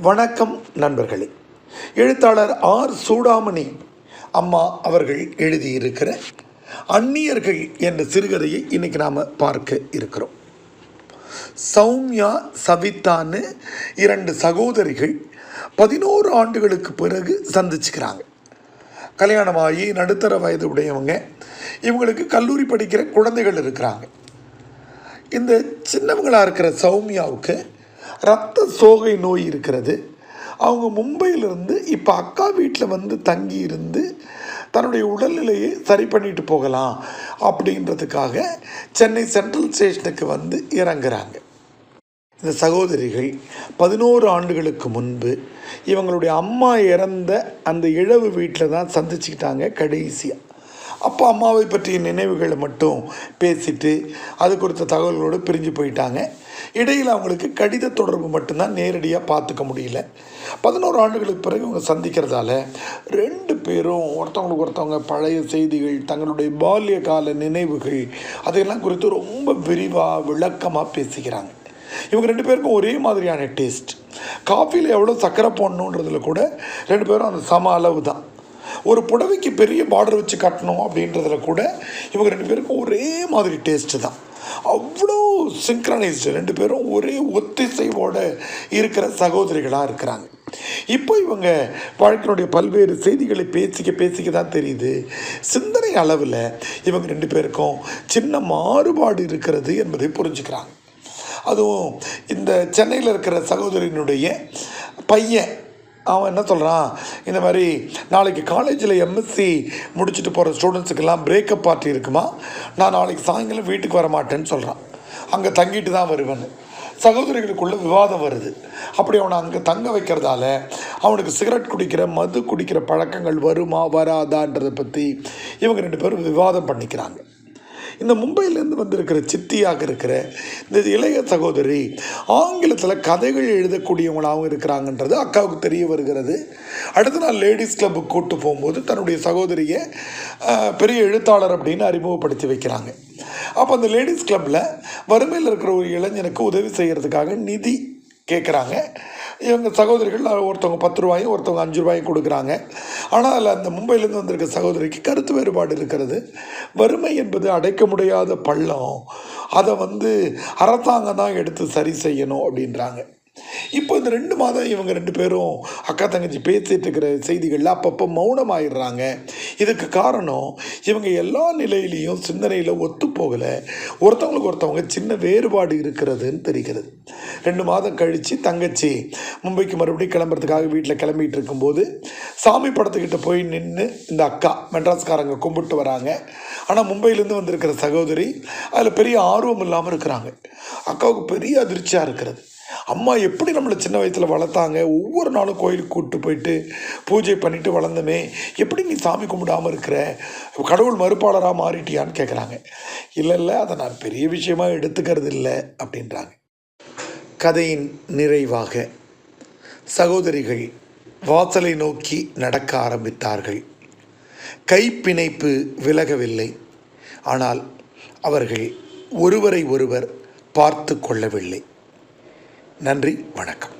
வணக்கம் நண்பர்களே. எழுத்தாளர் ஆர் சூடாமணி அம்மா அவர்கள் எழுதியிருக்கிற அந்நியர்கள் என்ற சிறுகதையை இன்னைக்கு நாம் பார்க்க இருக்கிறோம். சௌமியா சவிதான்னு இரண்டு சகோதரிகள் பதினோரு ஆண்டுகளுக்கு பிறகு சந்திச்சுக்கிறாங்க. கல்யாணமாகி நடுத்தர வயது உடையவங்க இவங்களுக்கு கல்லூரி படிக்கிற குழந்தைகள் இருக்கிறாங்க. இந்த சின்னவங்களாக இருக்கிற சௌமியாவுக்கு ரத்த சோகை நோய் இருக்கிறது. அவங்க மும்பையிலிருந்து இப்போ அக்கா வீட்டில் வந்து தங்கி இருந்து தன்னுடைய உடல்நிலையை சரி பண்ணிட்டு போகலாம் அப்படின்றதுக்காக சென்னை சென்ட்ரல் ஸ்டேஷனுக்கு வந்து இறங்குறாங்க. இந்த சகோதரிகள் பதினோரு ஆண்டுகளுக்கு முன்பு இவங்களுடைய அம்மா இறந்த அந்த இழவு வீட்டில் தான் சந்திச்சுக்கிட்டாங்க கடைசியாக அப்பா அம்மாவை பற்றிய நினைவுகளை மட்டும் பேசிட்டு அது குறித்த தகவல்களோடு பிரிஞ்சு போயிட்டாங்க. இடையில் அவங்களுக்கு கடித தொடர்பு மட்டும்தான் நேரடியாக பார்த்துக்க முடியல. பதினோரு ஆண்டுகளுக்கு பிறகு இவங்க சந்திக்கிறதால ரெண்டு பேரும் ஒருத்தவங்களுக்கு ஒருத்தவங்க பழைய செய்திகள் தங்களுடைய பால்ய கால நினைவுகள் அதையெல்லாம் குறித்து ரொம்ப விரிவாக விளக்கமாக பேசிக்கிறாங்க. இவங்க ரெண்டு பேருக்கும் ஒரே மாதிரியான டேஸ்ட் காஃபியில் எவ்வளோ சர்க்கரை போடணுன்றதுல கூட ரெண்டு பேரும் அந்த சம அளவு தான். ஒரு புடவைக்கு பெரிய பார்டர் வச்சு கட்டணும் அப்படின்றதுல கூட இவங்க ரெண்டு பேருக்கும் ஒரே மாதிரி டேஸ்ட்டு தான். அவ்வளோ சிங்க்ரனைஸ்டு ரெண்டு பேரும் ஒரே ஒத்திசைவோட இருக்கிற சகோதரிகளாக இருக்கிறாங்க. இப்போ இவங்க வாழ்க்கையினுடைய பல்வேறு செய்திகளை பேசிக்க பேசிக்க தான் தெரியுது. சிந்தனை அளவில் இவங்க ரெண்டு பேருக்கும் சின்ன மாறுபாடு இருக்கிறது என்பதை புரிஞ்சுக்கிறாங்க. அதுவும் இந்த சென்னையில் இருக்கிற சகோதரியினுடைய பையன் அவன் என்ன சொல்கிறான் இந்த மாதிரி நாளைக்கு காலேஜில் எம்எஸ்சி முடிச்சுட்டு போகிற ஸ்டூடெண்ட்ஸுக்கெல்லாம் பிரேக்கப் பார்ட்டி இருக்குமா? நான் நாளைக்கு சாயங்காலம் வீட்டுக்கு வர மாட்டேன்னு சொல்கிறான் அங்கே தங்கிட்டு தான் வருவேன்னு. சகோதரிகளுக்குள்ள விவாதம் வருது. அப்படி அவனை அங்கே தங்க வைக்கிறதால அவனுக்கு சிகரெட் குடிக்கிற மது குடிக்கிற பழக்கங்கள் வருமா வராதான்றதை பற்றி இவங்க ரெண்டு பேரும் விவாதம் பண்ணிக்கிறாங்க. இந்த மும்பையிலேருந்து வந்திருக்கிற சித்தியாக இருக்கிற இந்த இளைய சகோதரி ஆங்கிலத்தில் கதைகள் எழுதக்கூடியவங்களாகவும் இருக்கிறாங்கன்றது அக்காவுக்கு தெரிய வருகிறது. அடுத்து நான் லேடிஸ் கிளப்புக்கு கூட்டு போகும்போது தன்னுடைய சகோதரியை பெரிய எழுத்தாளர் அப்படின்னு அறிமுகப்படுத்தி வைக்கிறாங்க. அப்போ அந்த லேடிஸ் கிளப்பில் வறுமையில் இருக்கிற ஒரு இளைஞனுக்கு உதவி செய்கிறதுக்காக நிதி கேட்குறாங்க இவங்க சகோதரிகள் ஒருத்தவங்க பத்து ரூபாயும் ஒருத்தவங்க அஞ்சு ரூபாயும் கொடுக்குறாங்க. ஆனால் அதில் அந்த மும்பையிலேருந்து வந்திருக்க சகோதரிக்கு கருத்து வேறுபாடு இருக்கிறது. வறுமை என்பது அடைக்க முடியாத பள்ளம். அதை வந்து அரசாங்கம் தான் எடுத்து சரி செய்யணும் அப்படின்றாங்க. இப்போ இந்த ரெண்டு மாதம் இவங்க ரெண்டு பேரும் அக்கா தங்கச்சி பேசிட்டு இருக்கிற செய்திகளில் அப்பப்போ மௌனமாயிடுறாங்க. இதுக்கு காரணம் இவங்க எல்லா நிலையிலையும் சிந்தனையில் ஒத்து போகலை. ஒருத்தவங்களுக்கு ஒருத்தவங்க சின்ன வேறுபாடு இருக்கிறதுன்னு தெரிகிறது. ரெண்டு மாதம் கழித்து தங்கச்சி மும்பைக்கு மறுபடியும் கிளம்புறதுக்காக வீட்டில் கிளம்பிகிட்டு இருக்கும்போது சாமி படத்துக்கிட்ட போய் நின்று இந்த அக்கா மெட்ராஸ்காரங்க கும்பிட்டு வராங்க. ஆனால் மும்பையிலேருந்து வந்திருக்கிற சகோதரி அதில் பெரிய ஆர்வம் இல்லாமல் இருக்கிறாங்க. அக்காவுக்கு பெரிய அதிர்ச்சியாக இருக்கிறது. அம்மா எப்படி நம்மளை சின்ன வயசில் வளர்த்தாங்க? ஒவ்வொரு நாளும் கோயிலுக்கு கூப்பிட்டு போயிட்டு பூஜை பண்ணிட்டு வளர்ந்தமே எப்படி நீ சாமி கும்பிடாமல் இருக்கிற? கடவுள் மறுப்பாளராக மாறிட்டியான்னு கேட்குறாங்க இல்லை இல்லை அதை நான் பெரிய விஷயமாக எடுத்துக்கிறது இல்லை அப்படின்றாங்க. கதையின் நிறைவாக சகோதரிகள் வாசலை நோக்கி நடக்க ஆரம்பித்தார்கள். கைப்பிணைப்பு விலகவில்லை. ஆனால் அவர்கள் ஒருவரை ஒருவர் பார்த்து கொள்ளவில்லை. நன்றி வணக்கம்.